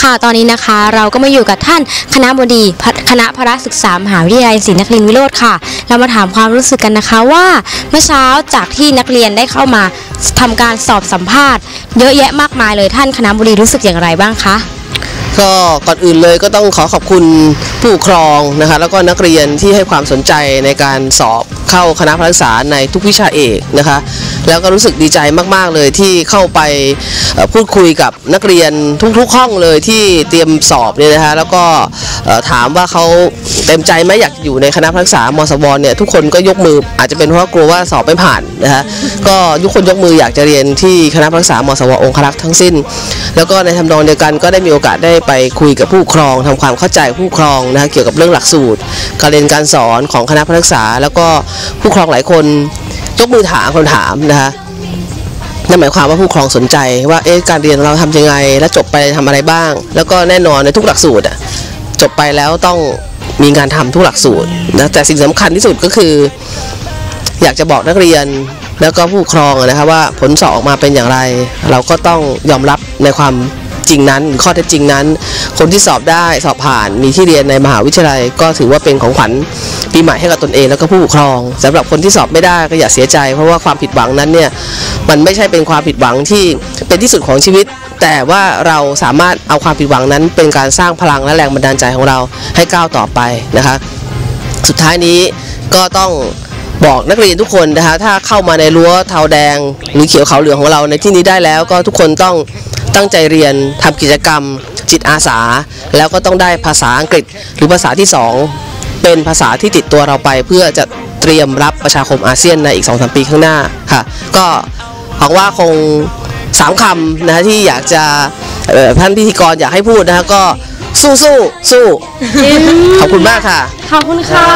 ค่ะตอนนี้นะคะเราก็มาอยู่กับท่านคณะบดีคณะพระศึกษามหาวิทยาลัยศรีนครินทรวิโรธค่ะ เรามาถามความรู้สึกกันนะคะว่าเมื่อเช้าจากที่นักเรียนได้เข้ามาทำการสอบสัมภาษณ์ เยอะแยะมากมายเลยท่านคณะบดีรู้สึกอย่างไรบ้างคะ ก็ก่อนอื่นเลยก็ต้องขอขอบคุณผู้ปกครองนะคะแล้วก็นักเรียนที่ให้ความสนใจในการสอบเข้าคณะพระศึกษาในทุกวิชาเอกนะคะ แล้วก็รู้สึกดีใจมาก ๆ เลยที่เข้าไปพูดคุยกับนักเรียนทุกๆห้องเลยที่เตรียมสอบเนี่ยนะคะแล้วก็ถามว่าเขาเต็มใจไหมอยากอยู่ในคณะพระศึกษามสวเนี่ยทุกคนก็ยกมืออาจจะเป็นเพราะกลัวว่าสอบไม่ผ่านนะคะก็ทุกคนยกมืออยากจะเรียนที่คณะพระศึกษามสวองครักษ์ทั้งสิ้น แล้วก็ในทำนองเดียวกันก็ได้มีโอกาสได้ไปคุยกับผู้ครองทำความเข้าใจผู้ครองนะคะเกี่ยวกับเรื่องหลักสูตร การเรียนการสอนของคณะพระศึกษา แล้วก็ผู้ครองหลายคนยกมือถามคำถามนะคะนั่นหมายความว่าผู้ครองสนใจว่าเอ๊ะการเรียนเราทำยังไง แล้วจบไปทำอะไรบ้าง แล้วก็แน่นอนในทุกหลักสูตรอะจบไปแล้วต้องมีงานทำทุกหลักสูตรนะแต่สิ่งสำคัญที่สุดก็คือ อยากจะบอกนักเรียนแล้วก็ผู้ครองอะนะคะว่าผลสอบออกมาเป็นอย่างไร เราก็ต้องยอมรับในความ จริงนั้นข้อเท็จจริงนั้น คนที่สอบได้สอบผ่านมีที่เรียนในมหาวิทยาลัย ก็ถือว่าเป็นของขวัญปีใหม่ให้กับตนเองแล้วก็ผู้ปกครองสำหรับคนที่สอบไม่ได้ก็อย่าเสียใจ เพราะว่าความผิดหวังนั้นเนี่ยมันไม่ใช่เป็นความผิดหวังที่เป็นที่สุดของชีวิต แต่ว่าเราสามารถเอาความผิดหวังนั้น เป็นการสร้างพลังและแรงบันดาลใจของเราให้ก้าวต่อไปนะคะสุดท้ายนี้ก็ต้องบอกนักเรียนทุกคนนะคะถ้าเข้ามาในรั้วเทาแดงหรือเขียวขาวเหลืองของเราในที่นี้ได้แล้ว ก็ทุกคนต้อง ตั้งใจเรียนทำกิจกรรม จิตอาสา แล้วก็ต้องได้ภาษาอังกฤษ หรือภาษาที่สองเป็นภาษาที่ติดตัวเราไป เพื่อจะเตรียมรับประชาคมอาเซียนในอีก2อสปีข้างหน้าค่ะก็หวังว่าคงสามคำนะที่อยากจะเอ่อท่านพิธีกรอยากให้พูดนะคะก็สู้สู้สู้ขอบคุณมากค่ะ ขอบคุณค่ะ